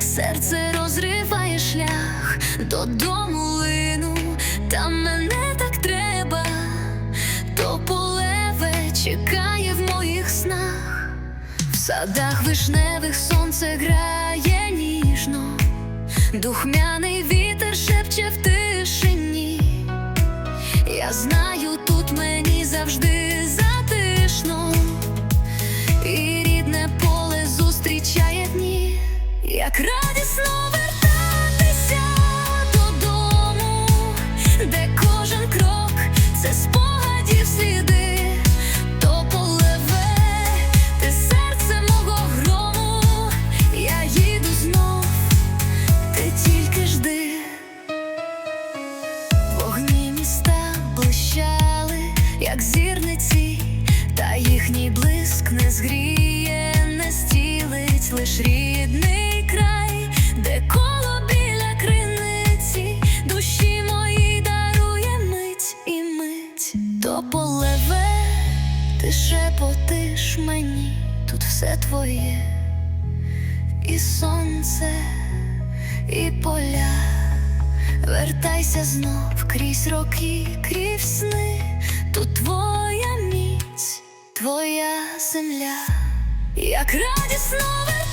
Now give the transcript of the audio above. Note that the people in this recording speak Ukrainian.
серце розриває шлях. Додому лину, там мене так треба, то полеве чекає в моїх снах, в садах вишневих сонце грає ніжно, духмяний вітер шепче в тишині. Я знаю, як радісно вертатися додому, де кожен крок це спогадів сліди, то полеве, ти серце мого грому, я їду знов, ти тільки жди. Вогні міста блищали, як зірниці, та їхній блиск не згріє, не стілить лиш рідний ти шепотиш мені, тут все твоє, і сонце, і поля. Вертайся знов крізь роки, крізь сни, тут твоя міць, твоя земля, як радісно вертайся